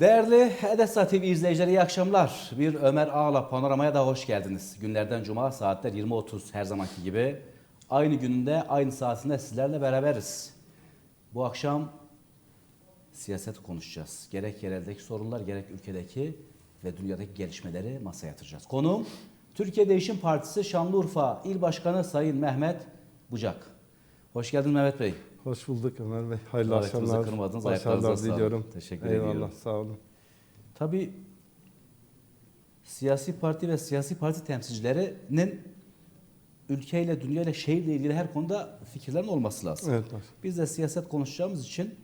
Değerli Edesa TV izleyicileri iyi akşamlar. Bir Ömer Ağla panoramaya da hoş geldiniz. Günlerden cuma saatler 20.30 her zamanki gibi. Aynı günde aynı saatinde sizlerle beraberiz. Bu akşam siyaset konuşacağız. Gerek yereldeki sorunlar gerek ülkedeki ve dünyadaki gelişmeleri masaya yatıracağız. Konuğum Türkiye Değişim Partisi Şanlıurfa İl Başkanı Sayın Mehmet Bucak. Hoş geldin Mehmet Bey. Hoş bulduk Ömer Bey. Hayırlı akşamlar. kırmadınız, ayaklarınıza sağlık. diliyorum. Teşekkür Eyvallah, ediyorum. sağ olun. Tabii siyasi parti ve siyasi parti temsilcilerinin ülkeyle, dünyayla, şehirle ilgili her konuda fikirlerin olması lazım. Evet. Biz de siyaset konuşacağımız için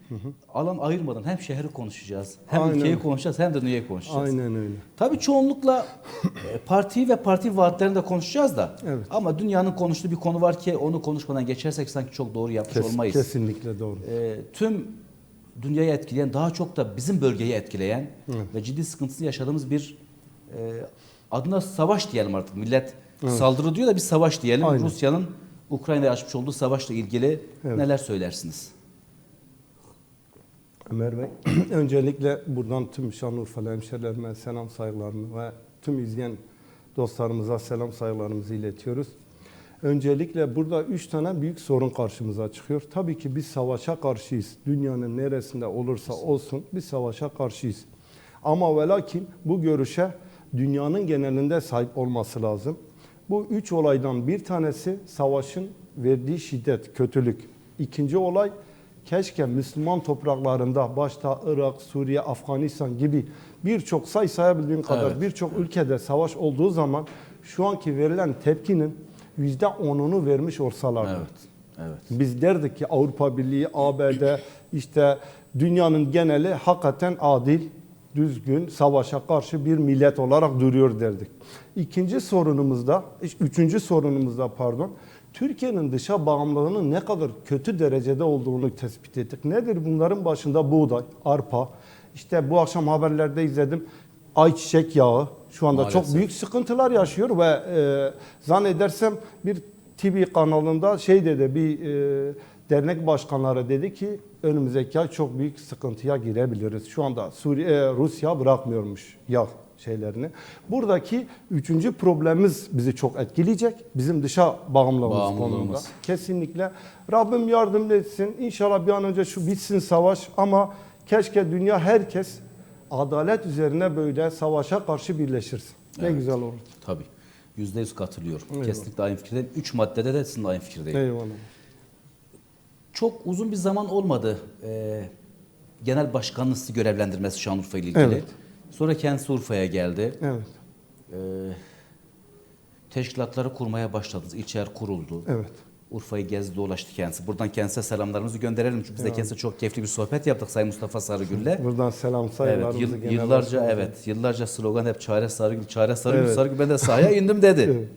alan ayırmadan hem şehri konuşacağız, hem Aynen. ülkeyi konuşacağız, hem de dünyayı konuşacağız. Aynen öyle. Tabii çoğunlukla e, partiyi ve parti vaatlerini de konuşacağız da. Evet. Ama dünyanın konuştuğu bir konu var ki onu konuşmadan geçersek sanki çok doğru yapmış Kes- olmayız. kesinlikle doğru. E, tüm dünyayı etkileyen, daha çok da bizim bölgeyi etkileyen ve ciddi sıkıntısını yaşadığımız bir e, adına savaş diyelim artık. Millet saldırı diyor da bir savaş diyelim. Aynen. Rusya'nın Ukrayna'ya açmış olduğu savaşla ilgili Evet. neler söylersiniz? Ömer Bey, öncelikle buradan tüm Şanlıurfalı hemşerilerime selam saygılarımı ve tüm izleyen dostlarımıza selam saygılarımızı iletiyoruz. Öncelikle burada üç tane büyük sorun karşımıza çıkıyor. Tabii ki biz savaşa karşıyız. Dünyanın neresinde olursa olsun biz savaşa karşıyız. Ama ve lakin bu görüşe dünyanın genelinde sahip olması lazım. Bu üç olaydan bir tanesi savaşın verdiği şiddet, kötülük. İkinci olay keşke Müslüman topraklarında başta Irak, Suriye, Afganistan gibi birçok say sayabildiğin kadar Evet. birçok ülkede savaş olduğu zaman şu anki verilen tepkinin yüzde onunu vermiş olsalardı. Evet. Evet. Biz derdik ki Avrupa Birliği, ABD işte dünyanın geneli hakikaten adil, düzgün, savaşa karşı bir millet olarak duruyor derdik. İkinci sorunumuzda, üçüncü sorunumuzda pardon, Türkiye'nin dışa bağımlılığının ne kadar kötü derecede olduğunu tespit ettik. Nedir bunların başında buğday, arpa, işte bu akşam haberlerde izledim ayçiçek yağı şu anda Maalesef. çok büyük sıkıntılar yaşıyor ve e, zannedersem bir TV kanalında şey dedi bir e, dernek başkanları dedi ki önümüzdeki ay çok büyük sıkıntıya girebiliriz. Şu anda Suriye e, Rusya bırakmıyormuş yağ şeylerini. Buradaki üçüncü problemimiz bizi çok etkileyecek. Bizim dışa bağımlılığımız, Bağımlılığımız. konumunda. Kesinlikle. Rabbim yardım etsin. İnşallah bir an önce şu bitsin savaş ama keşke dünya herkes adalet üzerine böyle savaşa karşı birleşirsin. Ne Evet. güzel olur. Tabii. Yüzde yüz katılıyorum. Eyvallah. Kesinlikle aynı fikirdeyim. Üç maddede de sizin aynı fikirdeyim. Eyvallah. Çok uzun bir zaman olmadı e, genel başkanlığı görevlendirmesi Şanlıurfa ile ilgili. Evet. Sonra kendisi Urfa'ya geldi. Evet. E, teşkilatları kurmaya başladınız. İlçeler kuruldu. Evet. Urfa'yı gezdi dolaştı kendisi. Buradan kendisine selamlarımızı gönderelim. Çünkü biz de kendisiyle çok keyifli bir sohbet yaptık Sayın Mustafa Sarıgül'le. Buradan selam Evet, saygılarımızı yıl- yıllarca evet, yıllarca slogan hep çare Sarıgül, çare Sarıgül, Evet. Sarıgül ben de sahaya indim dedi. Evet.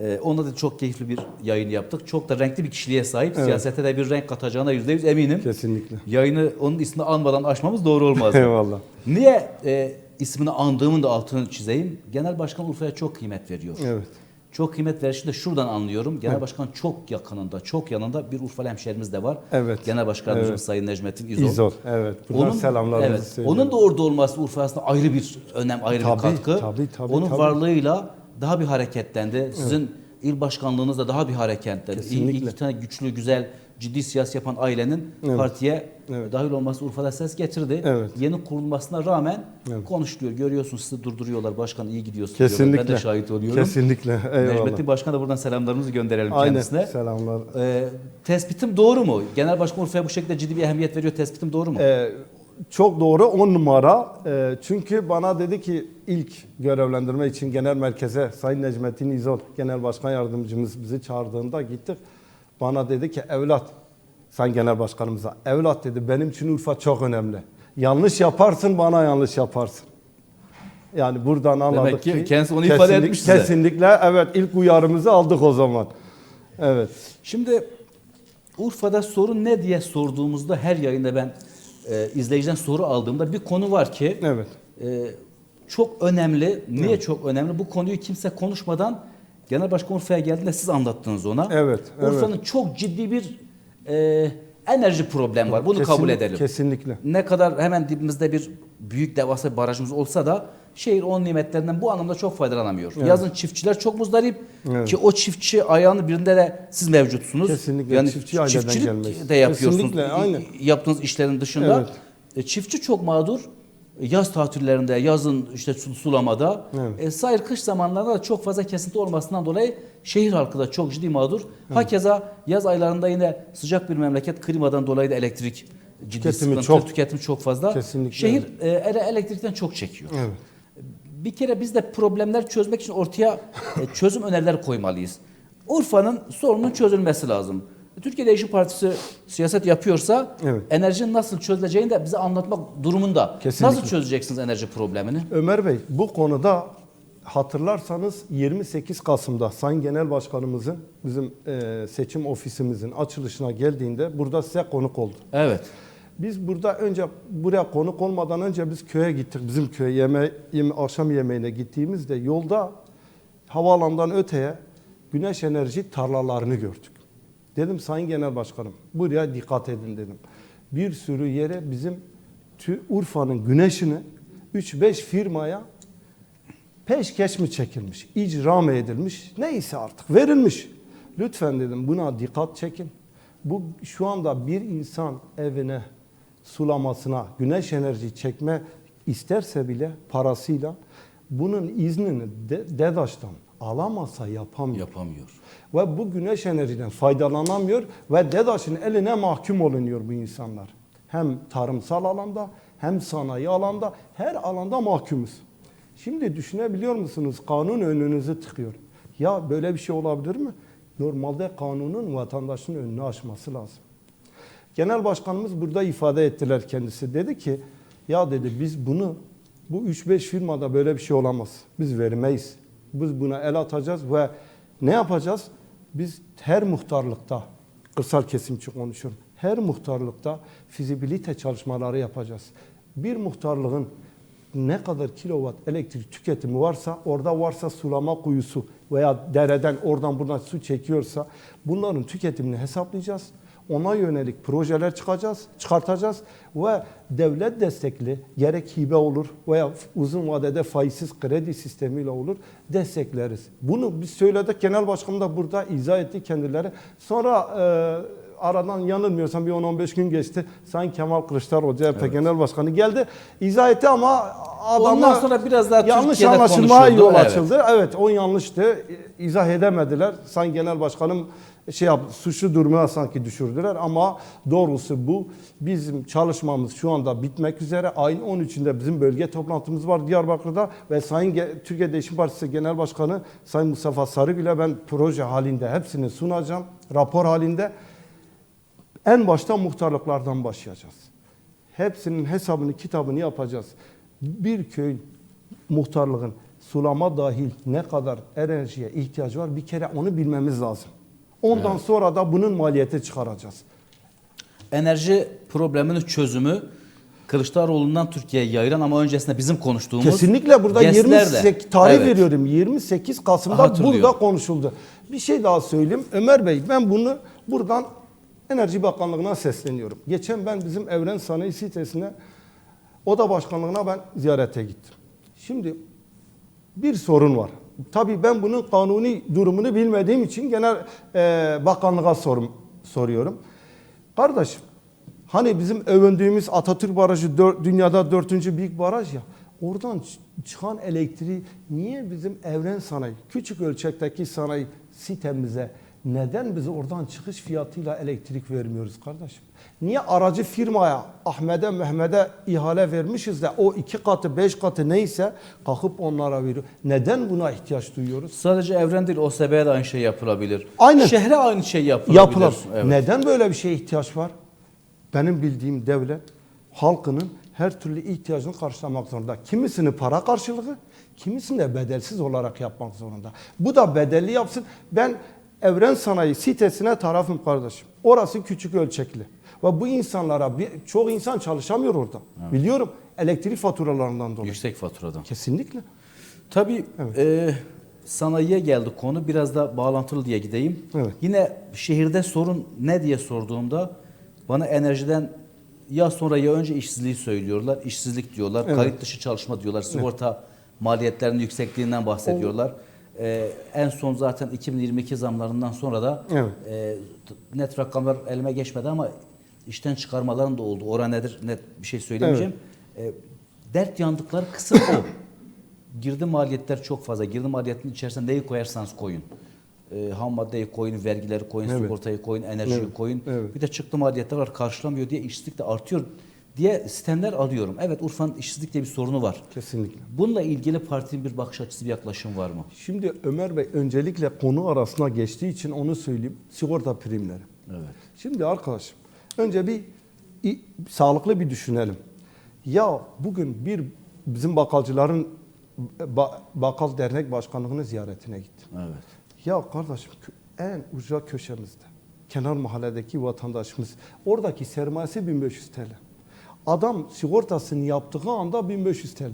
Ee, onunla da çok keyifli bir yayın yaptık. Çok da renkli bir kişiliğe sahip. Evet. Siyasete de bir renk katacağına yüzde yüz eminim. Kesinlikle. Yayını onun ismini anmadan açmamız doğru olmaz. Eyvallah. Niye e, ismini andığımın da altını çizeyim? Genel Başkan Urfa'ya çok kıymet veriyor. Evet. Çok kıymet verişini de şuradan anlıyorum. Genel Başkan çok yakınında, çok yanında bir Urfalı hemşerimiz de var. Evet. Genel Başkanımız Evet. Sayın Necmettin İzol. İzol. Evet. Buradan selamlarımızı evet, söylüyorum. Onun da orada olması Urfa aslında ayrı bir önem, ayrı bir Tabii, katkı. tabii, tabii, Onun tabii. varlığıyla daha bir hareketlendi. Sizin il başkanlığınız da daha bir hareketlendi. Kesinlikle. iki tane güçlü, güzel, ciddi siyasi yapan ailenin Evet. partiye Evet. dahil olması Urfa'da ses getirdi. Evet. Yeni kurulmasına rağmen Evet. konuşuluyor. Görüyorsunuz sizi durduruyorlar. Başkan iyi gidiyorsun diyorlar. Kesinlikle. Ben de şahit oluyorum. Kesinlikle. Eyvallah. Necmettin Başkan'a da buradan selamlarımızı gönderelim Aynen. kendisine. Selamlar. Ee, tespitim doğru mu? Genel Başkan Urfa'ya bu şekilde ciddi bir ehemmiyet veriyor. Tespitim doğru mu? Ee, çok doğru 10 numara. Ee, çünkü bana dedi ki ilk görevlendirme için genel merkeze Sayın Necmettin İzol genel başkan yardımcımız bizi çağırdığında gittik. Bana dedi ki evlat sen genel başkanımıza evlat dedi benim için Urfa çok önemli. Yanlış yaparsın bana yanlış yaparsın. Yani buradan anladık ki ki, kendisi onu ifade kesinlik- etmiş size. Kesinlikle evet ilk uyarımızı aldık o zaman. Evet. Şimdi Urfa'da sorun ne diye sorduğumuzda her yayında ben e, izleyiciden soru aldığımda bir konu var ki Evet. e, çok önemli. Niye çok önemli? Bu konuyu kimse konuşmadan Genel Başkan Urfa'ya geldiğinde siz anlattınız ona. Evet, evet. Urfa'nın çok ciddi bir e, enerji problemi var. Bunu kabul Kesin- edelim. Kesinlikle. Ne kadar hemen dibimizde bir büyük devasa bir barajımız olsa da şehir onun nimetlerinden bu anlamda çok faydalanamıyor. Evet. Yazın çiftçiler çok muzdarip Evet. ki o çiftçi ayağını birinde de siz mevcutsunuz. Kesinlikle, çiftçi aileden çiftçilik gelmez. de yapıyorsunuz. Kesinlikle, aynen. Yaptığınız işlerin dışında. Evet. E, çiftçi çok mağdur. Yaz tatillerinde, yazın işte su- sulamada, Evet. e, sayır kış zamanlarında da çok fazla kesinti olmasından dolayı şehir halkı da çok ciddi mağdur. Hakeza yaz aylarında yine sıcak bir memleket klimadan dolayı da elektrik ciddi Tüketimi sıkıntı, çok. tüketim çok fazla. Kesinlikle. Şehir e, ele- elektrikten çok çekiyor. Evet. Bir kere biz de problemler çözmek için ortaya e, çözüm önerileri koymalıyız. Urfa'nın sorunun çözülmesi lazım. Türkiye Değişim Partisi siyaset yapıyorsa Evet. enerjinin nasıl çözüleceğini de bize anlatmak durumunda. Kesinlikle. Nasıl çözeceksiniz enerji problemini? Ömer Bey bu konuda hatırlarsanız 28 Kasım'da Sayın Genel Başkanımızın bizim e, seçim ofisimizin açılışına geldiğinde burada size konuk oldu. Evet. Biz burada önce buraya konuk olmadan önce biz köye gittik. Bizim köye yeme, yeme- akşam yemeğine gittiğimizde yolda havaalanından öteye güneş enerji tarlalarını gördük. Dedim Sayın Genel Başkanım buraya dikkat edin dedim. Bir sürü yere bizim Urfa'nın güneşini 3-5 firmaya peşkeş mi çekilmiş, icra mı edilmiş, neyse artık verilmiş. Lütfen dedim buna dikkat çekin. Bu şu anda bir insan evine sulamasına güneş enerji çekme isterse bile parasıyla bunun iznini de, DEDAŞ'tan alamazsa yapamıyor. Yapamıyor. Ve bu güneş enerjiden faydalanamıyor ve DEDAŞ'ın eline mahkum olunuyor bu insanlar. Hem tarımsal alanda hem sanayi alanda her alanda mahkumuz. Şimdi düşünebiliyor musunuz? Kanun önünüzü tıkıyor. Ya böyle bir şey olabilir mi? Normalde kanunun vatandaşın önünü açması lazım. Genel başkanımız burada ifade ettiler kendisi. Dedi ki ya dedi biz bunu bu 3-5 firmada böyle bir şey olamaz. Biz vermeyiz. Biz buna el atacağız ve ne yapacağız? Biz her muhtarlıkta kırsal kesim için konuşuyorum. Her muhtarlıkta fizibilite çalışmaları yapacağız. Bir muhtarlığın ne kadar kilowatt elektrik tüketimi varsa orada varsa sulama kuyusu veya dereden oradan buradan su çekiyorsa bunların tüketimini hesaplayacağız. Ona yönelik projeler çıkacağız, çıkartacağız ve devlet destekli gerek hibe olur veya uzun vadede faizsiz kredi sistemiyle olur destekleriz. Bunu biz söyledik genel başkanım da burada izah etti kendileri. Sonra e, aradan yanılmıyorsam bir 10-15 gün geçti. Sayın Kemal Kılıçdaroğlu CHP Genel Başkanı geldi. izah etti ama adamlar Ondan sonra biraz daha yanlış anlaşılmaya yol Evet. açıldı. Evet o yanlıştı. İzah edemediler. Sayın Genel Başkanım şey yap, suçlu durumuna sanki düşürdüler ama doğrusu bu. Bizim çalışmamız şu anda bitmek üzere. Ayın 13'ünde bizim bölge toplantımız var Diyarbakır'da ve Sayın Türkiye Değişim Partisi Genel Başkanı Sayın Mustafa Sarıgül'e ben proje halinde hepsini sunacağım. Rapor halinde. En başta muhtarlıklardan başlayacağız. Hepsinin hesabını, kitabını yapacağız. Bir köyün muhtarlığın sulama dahil ne kadar enerjiye ihtiyacı var bir kere onu bilmemiz lazım. Ondan sonra da bunun maliyeti çıkaracağız. Enerji probleminin çözümü Kılıçdaroğlu'ndan Türkiye'ye yayılan ama öncesinde bizim konuştuğumuz Kesinlikle burada GES'lerle. 28 tarih Evet. veriyorum. 28 Kasım'da burada konuşuldu. Bir şey daha söyleyeyim. Ömer Bey ben bunu buradan Enerji Bakanlığı'na sesleniyorum. Geçen ben bizim Evren Sanayi sitesine Oda Başkanlığı'na ben ziyarete gittim. Şimdi bir sorun var. Tabii ben bunun kanuni durumunu bilmediğim için genel e, bakanlığa sorum, soruyorum. Kardeşim hani bizim övündüğümüz Atatürk Barajı dünyada dördüncü büyük baraj ya. Oradan çıkan elektriği niye bizim evren sanayi, küçük ölçekteki sanayi sitemize neden biz oradan çıkış fiyatıyla elektrik vermiyoruz kardeşim? Niye aracı firmaya Ahmet'e Mehmet'e ihale vermişiz de o iki katı beş katı neyse kalkıp onlara veriyor. Neden buna ihtiyaç duyuyoruz? Sadece evren değil OSB'ye de aynı şey yapılabilir. Aynen. Şehre aynı şey yapılabilir. Yapılır. Evet. Neden böyle bir şeye ihtiyaç var? Benim bildiğim devlet halkının her türlü ihtiyacını karşılamak zorunda. Kimisini para karşılığı, kimisini de bedelsiz olarak yapmak zorunda. Bu da bedelli yapsın. Ben Evren Sanayi sitesine tarafım kardeşim. Orası küçük ölçekli. Ve bu insanlara bir, çok insan çalışamıyor orada. Biliyorum elektrik faturalarından dolayı. Yüksek faturadan. Kesinlikle. Tabii e, sanayiye geldi konu biraz da bağlantılı diye gideyim. Evet. Yine şehirde sorun ne diye sorduğumda bana enerjiden ya sonra ya önce işsizliği söylüyorlar, işsizlik diyorlar, Evet. kayıt dışı çalışma diyorlar, sigorta maliyetlerinin yüksekliğinden bahsediyorlar. Ee, en son zaten 2022 zamlarından sonra da Evet. e, net rakamlar elime geçmedi ama işten çıkarmaların da oldu. Oran nedir net bir şey söylemeyeceğim. E, dert yandıkları kısım o. Girdi maliyetler çok fazla. Girdi maliyetinin içerisine neyi koyarsanız koyun. E, ham maddeyi koyun, vergileri koyun, Evet. sigortayı koyun, enerjiyi Evet, koyun. evet. Bir de çıktı maliyetler var karşılamıyor diye işsizlik de artıyor diye sistemler alıyorum. Evet Urfa'nın işsizlikle bir sorunu var. Kesinlikle. Bununla ilgili partinin bir bakış açısı, bir yaklaşım var mı? Şimdi Ömer Bey öncelikle konu arasına geçtiği için onu söyleyeyim. Sigorta primleri. Evet. Şimdi arkadaşım önce bir sağlıklı bir düşünelim. Ya bugün bir bizim bakalcıların ba- bakkal dernek başkanlığının ziyaretine gittim. Evet. Ya kardeşim en ucra köşemizde kenar mahalledeki vatandaşımız oradaki sermayesi 1500 TL. Adam sigortasını yaptığı anda 1500 TL.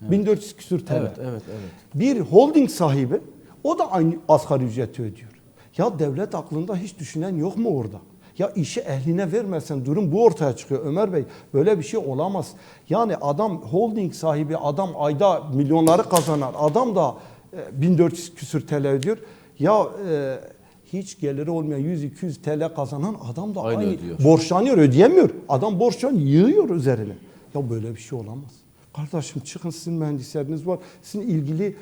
1400 küsür TL. Evet, evet, evet. Bir holding sahibi o da aynı asgari ücreti ödüyor. Ya devlet aklında hiç düşünen yok mu orada? Ya işi ehline vermesen durum bu ortaya çıkıyor Ömer Bey. Böyle bir şey olamaz. Yani adam holding sahibi adam ayda milyonları kazanan adam da e, 1400 küsür TL ödüyor. Ya e, hiç geliri olmayan 100-200 TL kazanan adam da Aynı aynı, ödüyor. borçlanıyor ödeyemiyor. Adam borçlan yığıyor üzerine. Ya böyle bir şey olamaz. Kardeşim çıkın sizin mühendisleriniz var. Sizin ilgili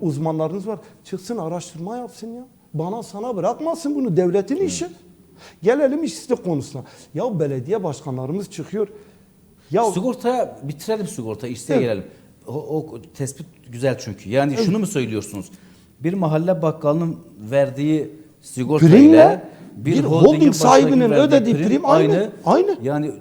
uzmanlarınız var. Çıksın araştırma yapsın ya. Bana sana bırakmasın bunu devletin işi. Gelelim işsizlik konusuna. Ya belediye başkanlarımız çıkıyor. Ya Sigortaya bitirelim sigorta, işsize Evet. gelelim. O, o tespit güzel çünkü. Yani şunu mu söylüyorsunuz? Bir mahalle bakkalının verdiği sigorta Primle bir holdingin holding sahibinin ödediği prim aynı, aynı. Yani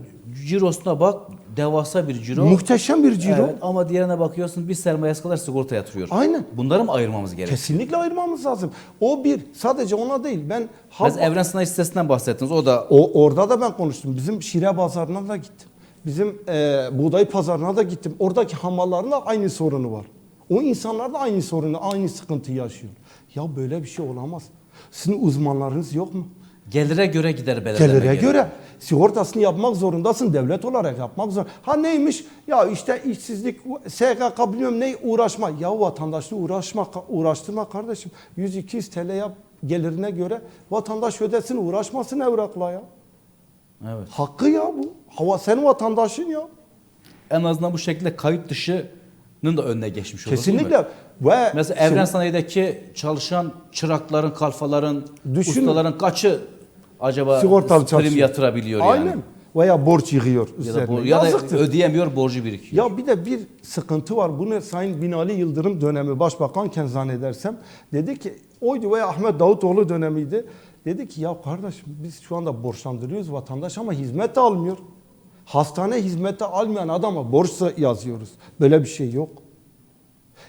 cirosuna bak devasa bir ciro. muhteşem bir ciro. Evet, ama diğerine bakıyorsun bir sermayesi kadar sigorta yatırıyor. Aynen. Bunları mı ayırmamız gerekiyor? Kesinlikle ayırmamız lazım. O bir sadece ona değil. Ben Biz Evren Sanayi sitesinden bahsettiniz. O da O orada da ben konuştum. Bizim Şire pazarına da gittim. Bizim e, buğday pazarına da gittim. Oradaki hamalların da aynı sorunu var. O insanlar da aynı sorunu, aynı sıkıntı yaşıyor. Ya böyle bir şey olamaz. Sizin uzmanlarınız yok mu? gelire göre gider belirleme Gelire gerekiyor. göre sigortasını yapmak zorundasın. Devlet olarak yapmak zor. Ha neymiş? Ya işte işsizlik, SGK bilmiyorum ne uğraşma. Ya vatandaşla uğraşma, uğraştırma kardeşim. 100-200 TL yap gelirine göre vatandaş ödesin uğraşmasın evrakla ya. Evet. Hakkı ya bu. Hava senin vatandaşın ya. En azından bu şekilde kayıt dışının da önüne geçmiş olur. Kesinlikle. Ve Mesela Evren Sanayi'deki çalışan çırakların, kalfaların, Düşün- ustaların kaçı acaba sigortalı prim çalışıyor. yatırabiliyor Aynen. yani? Veya borç yığıyor Ya da, üzerine. ya da ödeyemiyor, borcu birikiyor. Ya bir de bir sıkıntı var. Bunu Sayın Binali Yıldırım dönemi başbakanken zannedersem dedi ki oydu veya Ahmet Davutoğlu dönemiydi. Dedi ki ya kardeşim biz şu anda borçlandırıyoruz vatandaş ama hizmet almıyor. Hastane hizmeti almayan adama borç yazıyoruz. Böyle bir şey yok.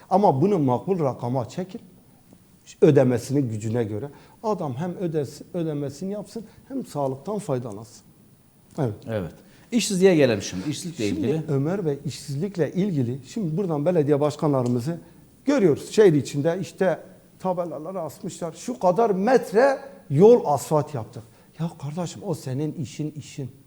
Ama bunu makbul rakama çekin. Ödemesinin gücüne göre. Adam hem ödesin, ödemesini yapsın hem sağlıktan faydalansın. Evet. Evet. İşsizliğe gelelim şimdi. İşsizlikle Şimdi ilgili. Ömer Bey işsizlikle ilgili şimdi buradan belediye başkanlarımızı görüyoruz. Şehir içinde işte tabelaları asmışlar. Şu kadar metre yol asfalt yaptık. Ya kardeşim o senin işin işin.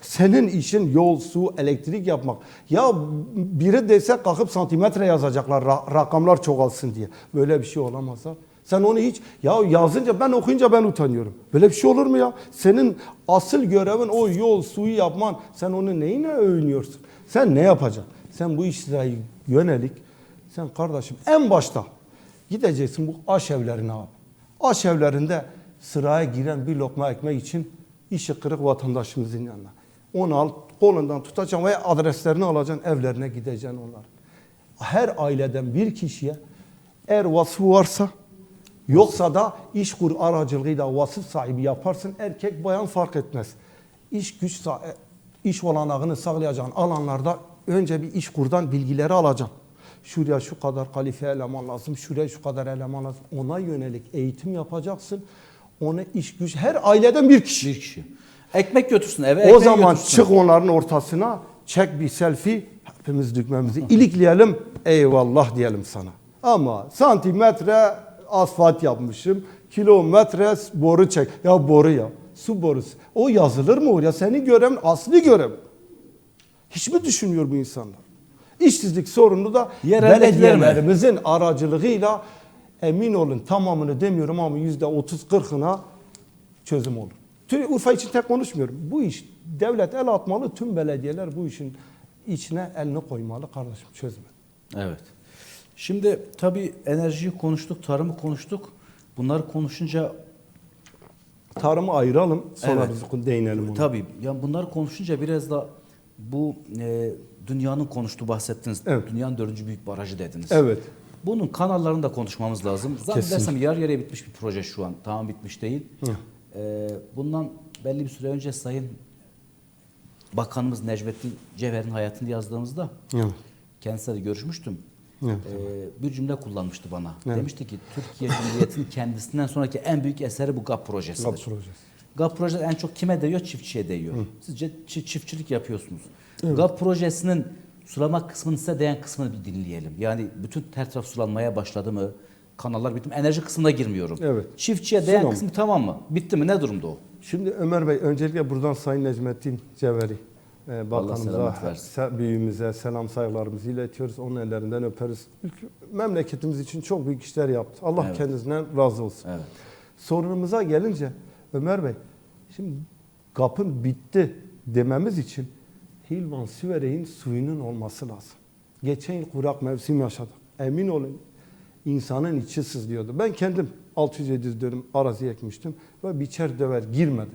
Senin işin yol, su, elektrik yapmak. Ya biri dese kalkıp santimetre yazacaklar ra- rakamlar çoğalsın diye. Böyle bir şey olamaz ha. Sen onu hiç ya yazınca ben okuyunca ben utanıyorum. Böyle bir şey olur mu ya? Senin asıl görevin o yol, suyu yapman. Sen onu neyine övünüyorsun? Sen ne yapacaksın? Sen bu işlere yönelik sen kardeşim en başta gideceksin bu aşevlerine abi. Aşevlerinde sıraya giren bir lokma ekmek için işi kırık vatandaşımızın yanına. Onu al, kolundan tutacaksın ve adreslerini alacaksın, evlerine gideceksin onlar. Her aileden bir kişiye eğer vasfı varsa yoksa da iş kur aracılığıyla vasıf sahibi yaparsın. Erkek bayan fark etmez. İş güç e, iş olanağını sağlayacağın alanlarda önce bir iş kurdan bilgileri alacaksın. Şuraya şu kadar kalifiye eleman lazım, şuraya şu kadar eleman lazım. Ona yönelik eğitim yapacaksın. Ona iş güç her aileden bir kişi. Bir kişi. Ekmek götürsün eve, O zaman götürsün. çık onların ortasına, çek bir selfie, hepimiz dükmemizi ilikleyelim, eyvallah diyelim sana. Ama santimetre asfalt yapmışım, kilometre boru çek. Ya boru ya, su borusu. O yazılır mı oraya? Seni görem, asli görem. Hiç mi düşünmüyor bu insanlar? İşsizlik sorunu da belediyelerimizin aracılığıyla emin olun tamamını demiyorum ama yüzde otuz kırkına çözüm olur. Tüm Urfa için tek konuşmuyorum. Bu iş devlet el atmalı, tüm belediyeler bu işin içine elini koymalı kardeşim çözme. Evet. Şimdi tabii enerjiyi konuştuk, tarımı konuştuk. Bunları konuşunca Tarımı ayıralım sonra Evet. biz değinelim ona. tabii yani bunları konuşunca biraz da bu e, dünyanın konuştuğu bahsettiniz. Evet. Dünyanın dördüncü büyük barajı dediniz. Evet. Bunun kanallarını da konuşmamız lazım. Zannedersem yarı yarıya bitmiş bir proje şu an. Tamam bitmiş değil. Ee, bundan belli bir süre önce Sayın Bakanımız Necmettin Cevher'in hayatını yazdığımızda Evet. kendisiyle de görüşmüştüm. Evet. Ee, bir cümle kullanmıştı bana. Evet. Demişti ki Türkiye Cumhuriyeti'nin kendisinden sonraki en büyük eseri bu GAP projesidir. GAP projesi. GAP projesi en çok kime değiyor? Çiftçiye değiyor. Sizce çi- çiftçilik yapıyorsunuz. GAP projesinin sulama kısmını size değen kısmını bir dinleyelim. Yani bütün her taraf sulanmaya başladı mı? Kanallar bitti mi? Enerji kısmına girmiyorum. Evet. Çiftçiye değen Sulama. kısmı tamam mı? Bitti mi? Ne durumda o? Şimdi Ömer Bey öncelikle buradan Sayın Necmettin Cevheri e, bakanımıza, se- büyüğümüze selam saygılarımızı iletiyoruz. Onun ellerinden öperiz. Memleketimiz için çok büyük işler yaptı. Allah Evet. kendisinden razı olsun. Evet. Sorunumuza gelince Ömer Bey şimdi kapın bitti dememiz için Hilvan Süvere'nin suyunun olması lazım. Geçen yıl kurak mevsim yaşadık. Emin olun insanın içi sızlıyordu. Ben kendim 600-700 dönüm arazi ekmiştim ve biçer döver girmedi.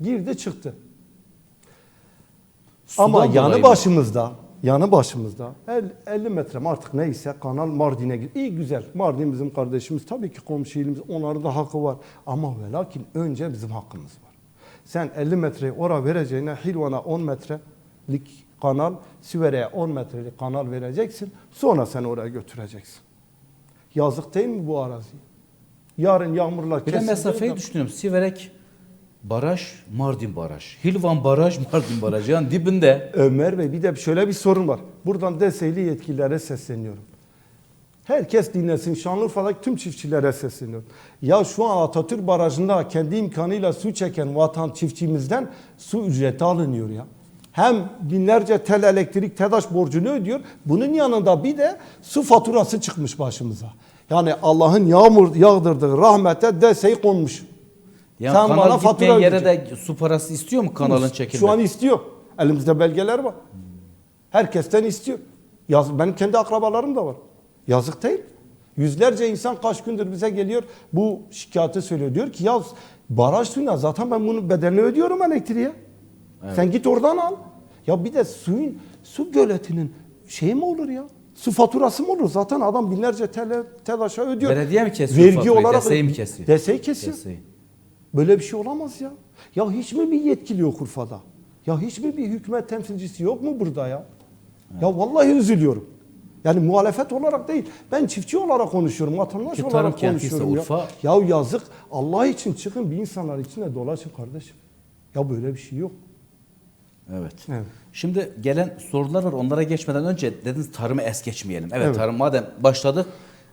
Girdi çıktı. Sudan Ama dolayı yanı mı? başımızda, yanı başımızda el- 50 metre mi artık neyse kanal Mardin'e gidiyor. İyi güzel. Mardin bizim kardeşimiz. Tabii ki komşu ilimiz. Onların da hakkı var. Ama ve lakin önce bizim hakkımız var. Sen 50 metreyi oraya vereceğine Hilvan'a 10 metrelik kanal, Süvere'ye 10 metrelik kanal vereceksin. Sonra sen oraya götüreceksin. Yazık değil mi bu arazi? Yarın yağmurlar Bir de mesafeyi düşünüyorum. Siverek Baraj, Mardin Baraj. Hilvan Baraj, Mardin Baraj. Yani dibinde. Ömer Bey bir de şöyle bir sorun var. Buradan deseyli yetkililere sesleniyorum. Herkes dinlesin. Şanlıurfa'daki tüm çiftçilere sesleniyorum. Ya şu an Atatürk Barajı'nda kendi imkanıyla su çeken vatan çiftçimizden su ücreti alınıyor ya. Hem binlerce tel elektrik TEDAŞ borcunu ödüyor. Bunun yanında bir de su faturası çıkmış başımıza. Yani Allah'ın yağmur yağdırdığı rahmete deseyi konmuş. Yani Sen bana fatura yere de su parası istiyor mu kanalın çekilmesi? Şu an istiyor. Elimizde belgeler var. Herkesten istiyor. Yaz, benim kendi akrabalarım da var. Yazık değil. Yüzlerce insan kaç gündür bize geliyor bu şikayeti söylüyor. Diyor ki ya baraj suyuna zaten ben bunun bedelini ödüyorum elektriğe. Sen git oradan al. Ya bir de suyun su göletinin şey mi olur ya? Su faturası mı olur? Zaten adam binlerce TL, TEDAŞ'a ödüyor. Belediye mi kesiyor Vergi faturayı, olarak deseyi mi kesiyor? Deseyi kesiyor. Deseyi. Böyle bir şey olamaz ya. Ya hiç mi bir yetkili yok Urfa'da? Ya hiç mi bir hükümet temsilcisi yok mu burada ya? Ya vallahi üzülüyorum. Yani muhalefet olarak değil. Ben çiftçi olarak konuşuyorum. Vatandaş Ki olarak konuşuyorum ya. Urfa- Ya yazık. Allah için çıkın bir insanlar içine dolaşın kardeşim. Ya böyle bir şey yok. Evet. Evet. Şimdi gelen sorular var. Onlara geçmeden önce dediniz tarımı es geçmeyelim. Evet, Evet. tarım madem başladık.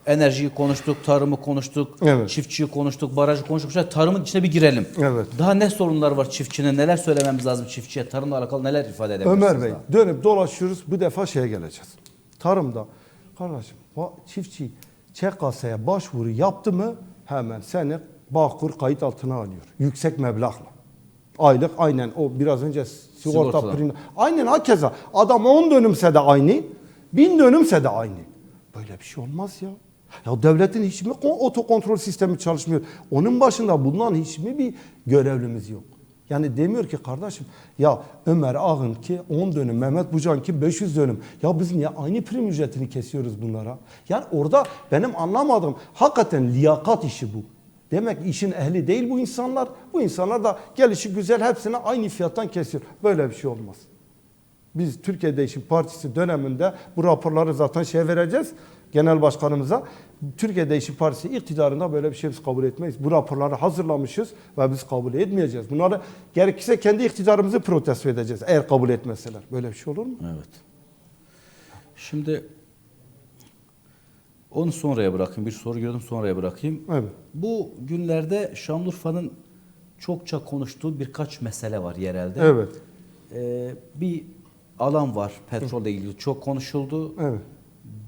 Enerjiyi konuştuk, tarımı konuştuk, Evet. çiftçiyi konuştuk, barajı konuştuk. Tarımın içine bir girelim. Evet. Daha ne sorunlar var çiftçinin? Neler söylememiz lazım çiftçiye? Tarımla alakalı neler ifade edebilirsiniz? Ömer Bey daha? dönüp dolaşıyoruz. Bu defa şeye geleceğiz. Tarımda kardeşim çiftçi ÇKS'ye başvuru yaptı mı hemen seni Bağkur kayıt altına alıyor. Yüksek meblağla. Aylık aynen o biraz önce sigorta Sigortadan. prim. Aynen hakeza. Adam 10 dönümse de aynı. 1000 dönümse de aynı. Böyle bir şey olmaz ya. Ya devletin hiç mi kon- otokontrol sistemi çalışmıyor? Onun başında bulunan hiç mi bir görevlimiz yok? Yani demiyor ki kardeşim ya Ömer Ağın ki 10 dönüm, Mehmet Bucan ki 500 dönüm. Ya biz niye aynı prim ücretini kesiyoruz bunlara? Yani orada benim anlamadığım hakikaten liyakat işi bu. Demek işin ehli değil bu insanlar. Bu insanlar da gelişi güzel hepsine aynı fiyattan kesiyor. Böyle bir şey olmaz. Biz Türkiye Değişim Partisi döneminde bu raporları zaten şey vereceğiz genel başkanımıza. Türkiye Değişim Partisi iktidarında böyle bir şey biz kabul etmeyiz. Bu raporları hazırlamışız ve biz kabul etmeyeceğiz. Bunları gerekirse kendi iktidarımızı protesto edeceğiz eğer kabul etmeseler. Böyle bir şey olur mu? Evet. Şimdi onu sonraya bırakayım. Bir soru gördüm sonraya bırakayım. Evet. Bu günlerde Şanlıurfa'nın çokça konuştuğu birkaç mesele var yerelde. Evet. Ee, bir alan var. Petrolle ilgili çok konuşuldu. Evet.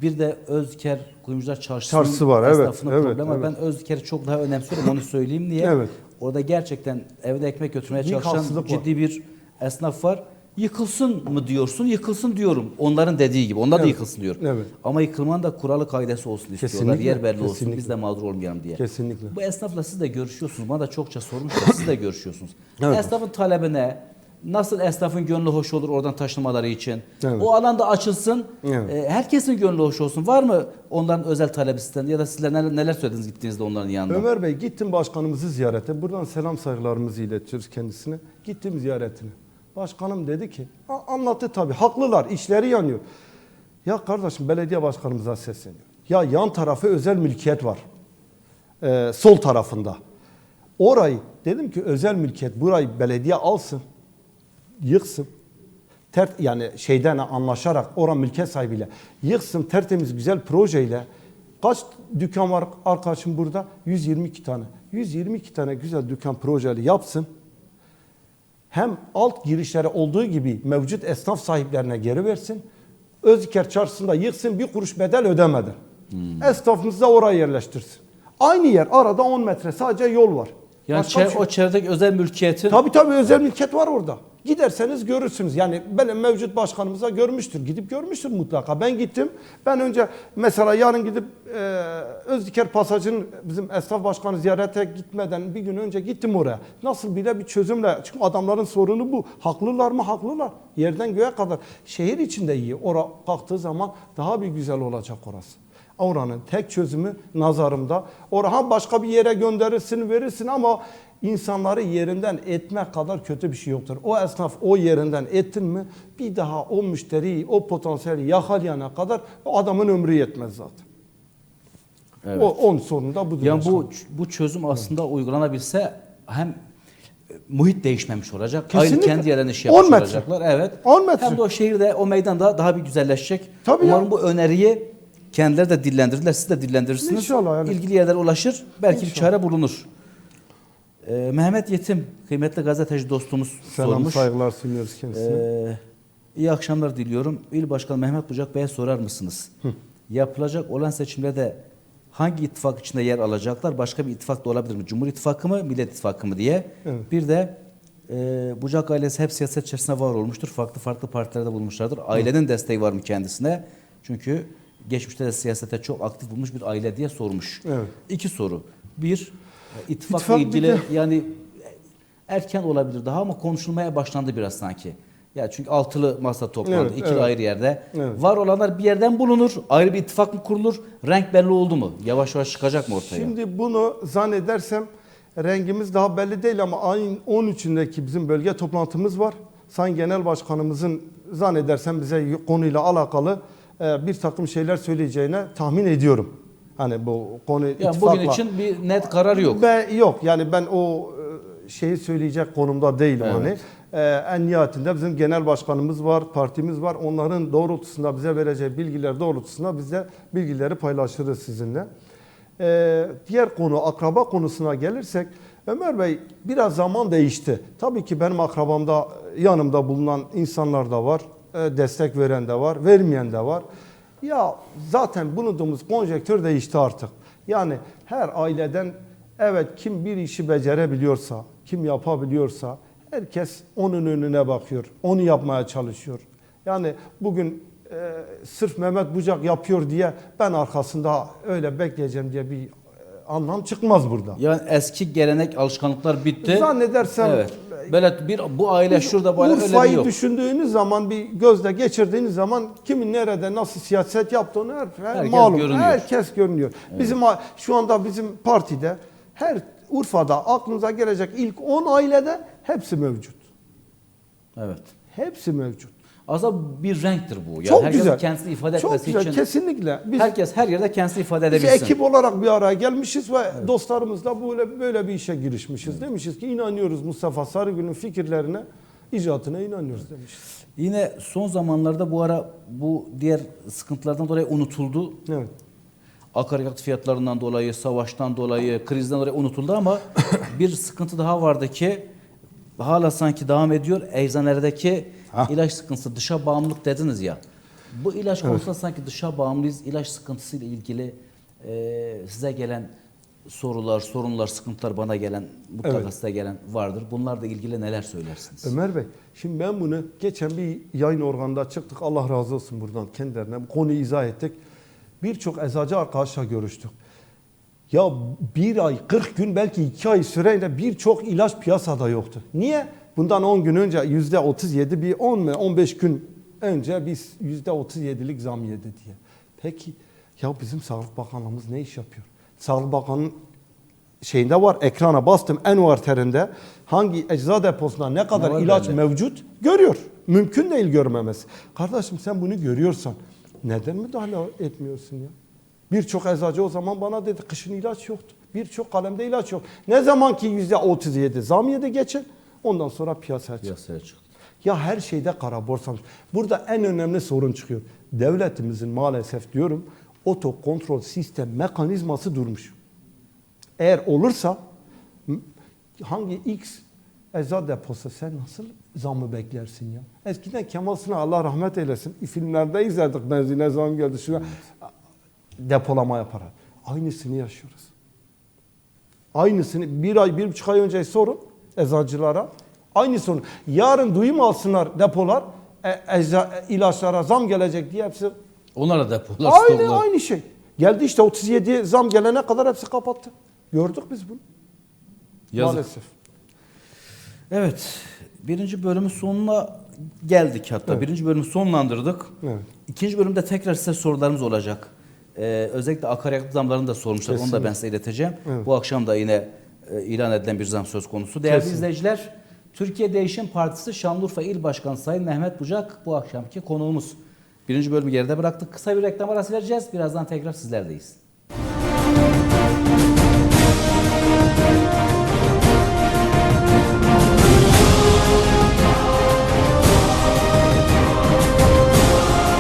Bir de Özker Kuyumcular Çarşısı'nın Çarşısı var, evet, esnafının evet, problemi evet. Ben Özker'i çok daha önemsiyorum onu söyleyeyim diye. Evet. Orada gerçekten evde ekmek götürmeye çalışan haksızlık var. ciddi bir esnaf var. Yıkılsın mı diyorsun? Yıkılsın diyorum. Onların dediği gibi. Onlar da Evet, yıkılsın diyor. evet. Ama yıkılmanın da kuralı kaidesi olsun istiyorlar. Kesinlikle, Yer belli olsun. kesinlikle. Biz de mağdur olmayalım diye. Kesinlikle. Bu esnafla siz de görüşüyorsunuz. Bana da çokça sormuşlar. siz de görüşüyorsunuz. Evet. Esnafın talebine nasıl esnafın gönlü hoş olur oradan taşınmaları için? Evet. O alanda açılsın. Evet. e, herkesin gönlü hoş olsun. Var mı onların özel talebi sizden? Ya da sizler neler, neler söylediniz gittiğinizde onların yanında? Ömer Bey gittim başkanımızı ziyarete. Buradan selam saygılarımızı iletiyoruz kendisine. Gittim ziyaretine. Başkanım dedi ki, "A- anlattı tabii. Haklılar, işleri yanıyor. Ya kardeşim belediye başkanımıza sesleniyor. Ya yan tarafı özel mülkiyet var. Ee, sol tarafında. Orayı dedim ki özel mülkiyet burayı belediye alsın. Yıksın. Ter, yani şeyden anlaşarak oran mülkiyet sahibiyle yıksın tertemiz güzel projeyle kaç dükkan var arkadaşım burada 122 tane 122 tane güzel dükkan projeli yapsın hem alt girişleri olduğu gibi mevcut esnaf sahiplerine geri versin Özker çarşısında yıksın bir kuruş bedel ödemeden esnafımızı da oraya yerleştirsin. Aynı yer arada 10 metre sadece yol var Yani Başka bir çe- şey- o çevredeki özel mülkiyetin Tabii tabii özel mülkiyet var orada. Giderseniz görürsünüz. Yani benim mevcut başkanımıza görmüştür. Gidip görmüştür mutlaka. Ben gittim. Ben önce mesela yarın gidip e, Özdiker Pasajı'nın bizim esnaf başkanı ziyarete gitmeden bir gün önce gittim oraya. Nasıl bile bir çözümle. Çünkü adamların sorunu bu. Haklılar mı? Haklılar. Yerden göğe kadar. Şehir içinde iyi. Ora kalktığı zaman daha bir güzel olacak orası. Oranın tek çözümü nazarımda. Orhan başka bir yere gönderirsin, verirsin ama insanları yerinden etmek kadar kötü bir şey yoktur. O esnaf o yerinden ettin mi bir daha o müşteriyi, o potansiyeli yakalayana kadar o adamın ömrü yetmez zaten. Evet. O onun sorunu da budur. yani bu bu çözüm aslında uygulanabilse hem e, muhit değişmemiş olacak. Kesinlikle. Aynı kendi yerlerine iş 10 yapmış metre. olacaklar. Evet. 10 metre. Hem de o şehirde o meydanda daha bir güzelleşecek. Tabii ya. Umarım bu öneriyi kendileri de dillendirirler. Siz de dillendirirsiniz. İnşallah yani. İlgili yerlere ulaşır. Belki bir İnşallah. çare bulunur. Ee, Mehmet Yetim kıymetli gazeteci dostumuz Selam sormuş. saygılar sunuyoruz kendisine. Ee, iyi akşamlar diliyorum. İl Başkanı Mehmet Bucak Bey'e sorar mısınız? Yapılacak olan seçimlerde hangi ittifak içinde yer alacaklar? Başka bir ittifak da olabilir mi? Cumhur İttifakı mı, Millet İttifakı mı diye. Evet. Bir de e, Bucak ailesi hep siyaset içerisinde var olmuştur. Farklı farklı partilerde bulmuşlardır. Ailenin desteği var mı kendisine? Çünkü geçmişte de siyasete çok aktif bulmuş bir aile diye sormuş. Evet. İki soru. Bir, ittifakla İttifak ilgili de- yani erken olabilir daha ama konuşulmaya başlandı biraz sanki. Ya çünkü altılı masa toplandı Evet, iki evet. ayrı yerde. Evet. Var olanlar bir yerden bulunur. Ayrı bir ittifak mı kurulur? Renk belli oldu mu? Yavaş yavaş çıkacak mı ortaya? Şimdi bunu zannedersem rengimiz daha belli değil ama ayın 13'ündeki bizim bölge toplantımız var. Sayın Genel Başkanımızın zannedersem bize konuyla alakalı bir takım şeyler söyleyeceğine tahmin ediyorum. Hani bu konu yani ittifakla. bugün için bir net karar yok. Ben, yok yani ben o e, şeyi söyleyecek konumda değilim Evet. hani. Ee, en nihayetinde bizim genel başkanımız var, partimiz var. Onların doğrultusunda bize vereceği bilgiler doğrultusunda biz de bilgileri paylaşırız sizinle. Ee, diğer konu akraba konusuna gelirsek Ömer Bey biraz zaman değişti. Tabii ki benim akrabamda yanımda bulunan insanlar da var. E, destek veren de var, vermeyen de var. Ya zaten bulunduğumuz konjektür değişti artık. Yani her aileden evet kim bir işi becerebiliyorsa, kim yapabiliyorsa herkes onun önüne bakıyor. Onu yapmaya çalışıyor. Yani bugün e, sırf Mehmet Bucak yapıyor diye ben arkasında öyle bekleyeceğim diye bir e, anlam çıkmaz burada. Yani eski gelenek alışkanlıklar bitti. Zannedersem Evet. Böyle bir bu aile şurada böyle öyle bir Urfa'yı yok. düşündüğünüz zaman bir gözle geçirdiğiniz zaman kimin nerede nasıl siyaset yaptığını her, her Herkes malum. görünüyor. Herkes görünüyor. Bizim a- şu anda bizim partide her Urfa'da aklınıza gelecek ilk 10 ailede hepsi mevcut. Evet. Hepsi mevcut. Aslında bir renktir bu. Yani Çok herkes güzel. kendisini ifade Çok etmesi güzel. için Kesinlikle. Biz, herkes her yerde kendisini ifade biz edebilsin. ekip olarak bir araya gelmişiz ve dostlarımızla böyle böyle bir işe girişmişiz. Demişiz ki inanıyoruz Mustafa Sarıgül'ün fikirlerine, icraatına inanıyoruz demişiz. Yine son zamanlarda bu ara bu diğer sıkıntılardan dolayı unutuldu. Evet. Akaryakıt fiyatlarından dolayı, savaştan dolayı, krizden dolayı unutuldu ama bir sıkıntı daha vardı ki hala sanki devam ediyor. Eczanelerdeki Hah. ilaç sıkıntısı, dışa bağımlılık dediniz ya. Bu ilaç konusunda sanki dışa bağımlıyız. İlaç sıkıntısıyla ilgili e, size gelen sorular, sorunlar, sıkıntılar bana gelen, mutlaka Evet. size gelen vardır. Bunlarla ilgili neler söylersiniz? Ömer Bey, şimdi ben bunu geçen bir yayın organında çıktık. Allah razı olsun buradan kendilerine. Bu konuyu izah ettik. Birçok eczacı arkadaşla görüştük. Ya bir ay, 40 gün belki iki ay süreyle birçok ilaç piyasada yoktu. Niye? Bundan 10 gün önce yüzde 37 bir 10 mu 15 gün önce biz yüzde 37'lik zam yedi diye. Peki ya bizim Sağlık Bakanlığımız ne iş yapıyor? Sağlık Bakanı'nın şeyinde var ekrana bastım envanterinde hangi ecza deposunda ne kadar var ilaç belli. mevcut görüyor. Mümkün değil görmemesi. Kardeşim sen bunu görüyorsan neden müdahale etmiyorsun ya? Birçok eczacı o zaman bana dedi kışın ilaç yoktu. Birçok kalemde ilaç yok. Ne zaman ki yüzde 37 zam yedi geçen ondan sonra piyasaya çıktı. Piyasaya çıktı. Ya her şeyde kara borsa. Burada en önemli sorun çıkıyor. Devletimizin maalesef diyorum otokontrol sistem mekanizması durmuş. Eğer olursa hangi X ecza deposu sen nasıl zamı beklersin ya? Eskiden Kemal Sunal Allah rahmet eylesin. Filmlerde izlerdik benzine zam geldi şuna depolama yapar. Aynısını yaşıyoruz. Aynısını bir ay, bir buçuk ay önce sorun eczacılara. Aynı sorun. Yarın duyum alsınlar depolar. E, ecza, ilaçlara zam gelecek diye hepsi Onlarla depolar, aynı stoklar. aynı şey. Geldi işte 37 zam gelene kadar hepsi kapattı. Gördük biz bunu. Yazık. Maalesef. Evet. Birinci bölümün sonuna geldik hatta. Evet. Birinci bölümü sonlandırdık. Evet. İkinci bölümde tekrar size sorularımız olacak. Ee, özellikle akaryakıt zamlarını da sormuşlar. Onu da Kesinlikle. ben size ileteceğim. Evet. Bu akşam da yine e, ilan edilen bir zam söz konusu. Değerli Kesin. izleyiciler, Türkiye Değişim Partisi Şanlıurfa İl Başkanı Sayın Mehmet Bucak bu akşamki konuğumuz. Birinci bölümü geride bıraktık. Kısa bir reklam arası vereceğiz. Birazdan tekrar sizlerdeyiz.